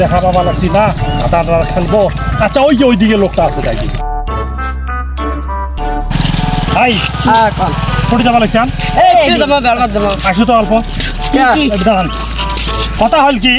দেখা লাগছি না খেলব। আচ্ছা ওই যে লোকটা আছে হাই কোটি আসো তো অল্প। কথা হল কি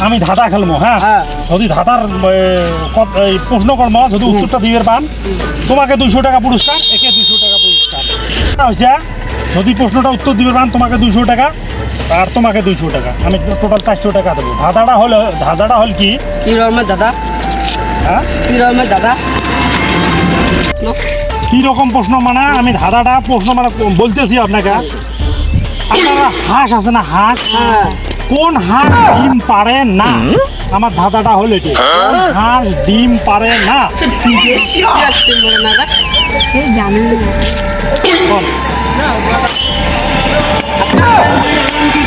আমি ধাতা খেলব হ্যাঁ যদি ধাতার প্রশ্ন কর্ম যদি উত্তরটা দিয়ে পান তোমাকে দুইশো টাকা পুরস্কার একে দুইশো টাকা পুরস্কার হয়েছে যদি প্রশ্নটা উত্তর দিবে পান তোমাকে দুশো টাকা আর তোমাকে দুইশো টাকা। আমি টোটাল চারশো টাকা দেবো। ধাঁধাটা হলো ধাঁধাটা হল কি? কি রকমের দাদা হ্যাঁ? কি রকমের দাদা কি রকম প্রশ্ন মানে? আমি ধাঁধাটা প্রশ্ন মানে বলতেছি আপনাকে। আপনারা হাঁস আছে না হাঁস? হ্যাঁ। কোন হাঁস ডিম পারে না? আমার ধাঁধাটা হলো এটি। কোন হাঁস ডিম পারে না?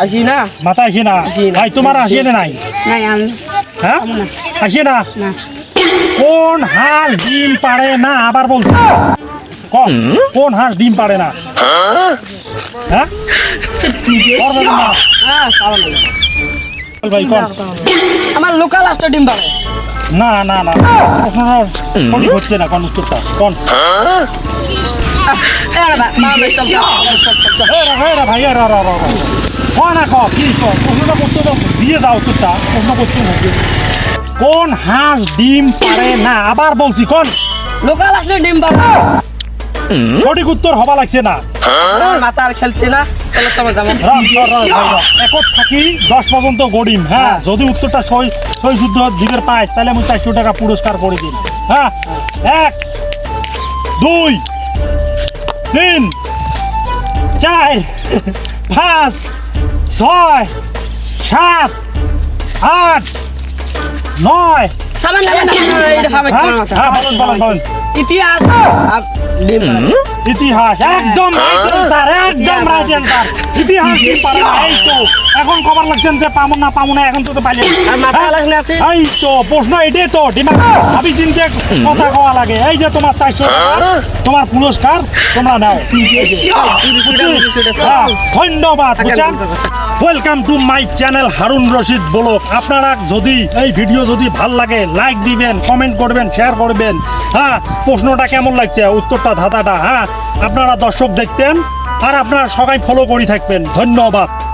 আসি না মাথায় আসে না ভাই তোমার আসে না নাই? নাই আমি হ্যাঁ? আসে না? কোন হাঁস ডিম পারে না? আবার বলছি। কম। কোন হাঁস ডিম পারে না? হ্যাঁ? হ্যাঁ ভাই আমার লোকাল হাঁস ডিম বাড়ে না না না প্রশ্নটা সঠিক হচ্ছে না? কোন উত্তরটা? কোন? দিয়ে যাও করতে হবে কোন হাঁস ডিম পারে না আবার বলছি কোন। লোকাল তো ডিম বাড়ে সঠিক উত্তর হবা লাগছে না। খেলছে না। একত থাকি দশ পর্যন্ত গড়িম হ্যাঁ যদি উত্তরটা সই সই শুদ্ধ দিবের পাইস তাহলে আমি চারশো টাকা পুরস্কার করে দিন। হ্যাঁ। এক দুই। তিন চার পাঁচ ছয় সাত আট নয়। হ্যাঁ? হ্যাঁ, ইতিহাস। ইতিহাস একদম অ্যান্সার একদম রাইট অ্যান্সার ইতিহাস কি পারে? এই তো এখন খবর লাগছেন যে পামো না পামো না এখন তো তো পাইলেন। আর মাথা আলাস না আছে? এই তো প্রশ্ন এটাই তো ডিমা ভাবি চিনতে কথা কওয়া লাগে। এই যে তোমার চারশো তোমার পুরস্কার তোমরা নাও হ্যাঁ, ধন্যবাদ বুঝছেন? Welcome to my channel Harun Rashid blog আপনারা যদি এই ভিডিও যদি ভালো লাগে লাইক দিবেন কমেন্ট করবেন শেয়ার করবেন। হ্যাঁ প্রশ্নটা কেমন লাগছে? উত্তরটা ধাঁধাটা হ্যাঁ? আপনারা দর্শক দেখবেন আর আপনারা সবাই ফলো করে থাকবেন। ধন্যবাদ।